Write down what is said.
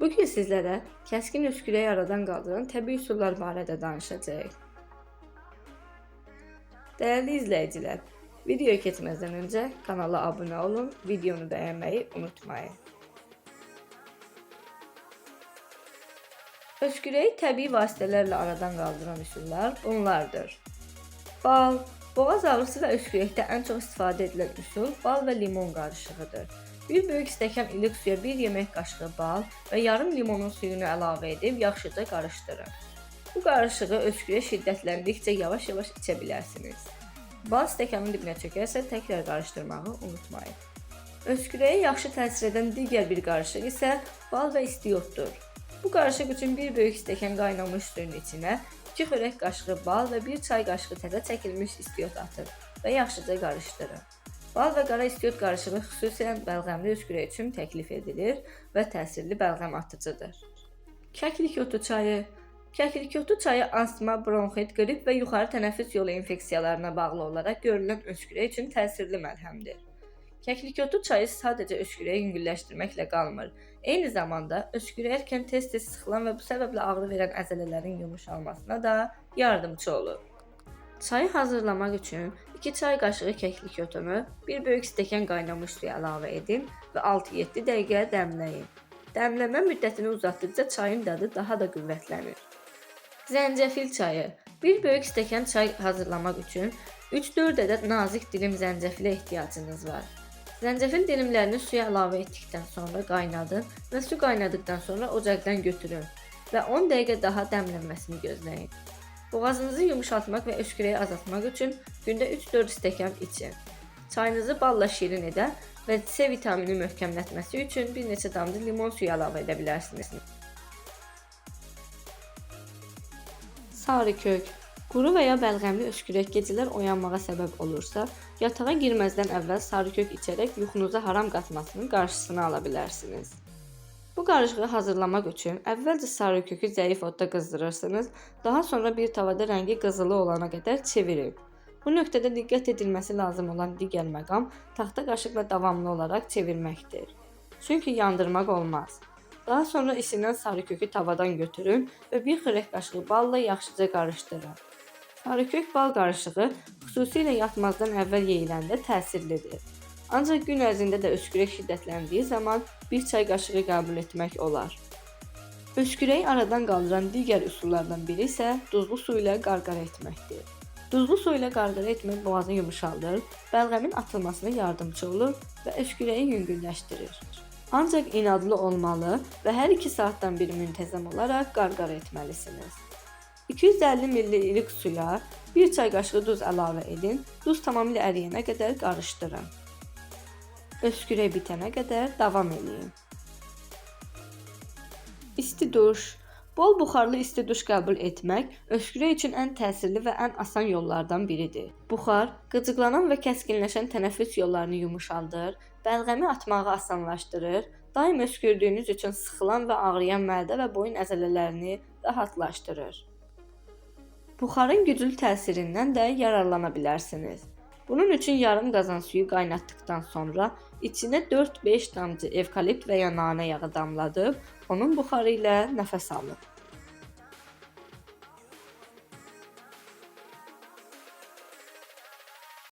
Bugün sizlərə kəskin öskürəyi aradan qaldıran təbii üsullar barədə danışacağıq. Dəyərli izləyicilər, videoya keçməzdən öncə kanala abunə olun, videonu bəyənməyi unutmayın. Öskürəyi təbii vasitələrlə aradan qaldıran üsullar bunlardır. Bal, boğaz ağrısı və öskürəkdə ən çox istifadə edilən üsul bal və limon qarışığıdır. Bir böyük stəkan ilıq suya 1 yemək qaşığı bal və yarım limonun suyunu əlavə edib yaxşıca qarışdırın. Bu qarışığı öskürək şiddətləndikcə yavaş-yavaş içə bilərsiniz. Bal stəkanın dibinə çökərsə təkrar qarışdırmağı unutmayın. Öskürəyə yaxşı təsir edən digər bir qarışıq isə bal və istiotdur. Bu qarışıq üçün bir böyük stəkan qaynamış suyun içinə 2 xörək qaşığı bal və 1 çay qaşığı təzə çəkilmiş istiot atın və yaxşıca qarışdırın. Bal və qara istiot qarışığı xüsusən bəlğəmli öskürək üçün təklif edilir və təsirli bəlğəm atıcıdır. Kəklik otu çayı Kəklik otu çayı astma, bronxit, qrip və yuxarı tənəffüs yolu infeksiyalarına bağlı olaraq görülən öskürək üçün təsirli məlhəmdir. Kəklik otu çayı sadəcə öskürəyi yüngülləşdirməklə qalmır. Eyni zamanda öskürərkən tez-tez sıxılan və bu səbəblə ağrı verən əzələlərin yumşalmasına da yardımçı olur. Çayı hazırlamaq üçün 2 çay qaşığı kəklik otunu, 1 böyük stəkan qaynamış suya əlavə edin və 6-7 dəqiqə dəmləyin. Dəmləmə müddətini uzatdıqca çayın dadı daha da qüvvətlənir. Zəncəfil çayı. 1 böyük stəkan çay hazırlamaq üçün 3-4 ədəd nazik dilim zəncəfilə ehtiyacınız var. Zəncəfil dilimlərini suya əlavə etdikdən sonra qaynadın və su qaynadıkdan sonra ocaqdan götürün və 10 dəqiqə daha dəmlənməsini gözləyin. Boğazınızı yumşaltmaq və öskürəyi azaltmaq üçün gündə 3-4 stəkan için. Çayınızı balla şirin edə və C vitamini möhkəmlətməsi üçün bir neçə damcı limon suyu əlavə edə bilərsiniz. Sarı kök. Quru və ya bəlğəmli öskürək gecələr oyanmağa səbəb olursa, yatağa girməzdən əvvəl sarı kök içərək yuxunuza haram qatmasının qarşısını ala bilərsiniz. Bu qarışığı hazırlamaq üçün əvvəlcə sarı kökü zəif odda qızdırırsınız, daha sonra bir tavada rəngi qızılı olana qədər çevirin. Bu nöqtədə diqqət edilməsi lazım olan digər məqam taxta qaşıqla davamlı olaraq çevirməkdir. Çünki yandırmaq olmaz. Daha sonra isinən sarı kökü tavadan götürün və bir xörək qaşığı balla yaxşıca qarışdırın. Sarı kök bal qarışığı xüsusilə yatmazdan əvvəl yeyiləndə təsirlidir. Ancaq gün ərzində də öskürək şiddətləndiyi zaman bir çay qaşığı qəbul etmək olar. Öskürəyi aradan qaldıran digər üsullardan biri isə duzlu su ilə qarqara etməkdir. Duzlu su ilə qarqara etmək boğazı yumşaldır, bəlğəmin atılmasına yardımçı olur və öskürəyi yüngülləşdirir. Ancaq inadlı olmalı və hər 2 saatdan bir müntəzəm olaraq qarqara etməlisiniz. 250 ml ilik suya 1 çay qaşığı duz əlavə edin. Duz tamamilə əriyənə qədər qarışdırın. Öskürək bitənə qədər davam edin. İsti duş. Bol buxarlı isti duş qəbul etmək öskürək üçün ən təsirli və ən asan yollardan biridir. Buxar qıcıqlanan və kəskinləşən tənəffüs yollarını yumşaldır, bəlğəmi atmağı asanlaşdırır, daim öskürdüyünüz üçün sıxılan və ağrıyan mədə və boyun əzələlərini rahatlaşdırır. Buxarın güclü təsirindən də yararlana bilərsiniz. Bunun üçün yarım qazan suyu qaynatdıqdan sonra içinə 4-5 damcı evkalipt və ya nanə yağı damladıb onun buxarı ilə nəfəs alın.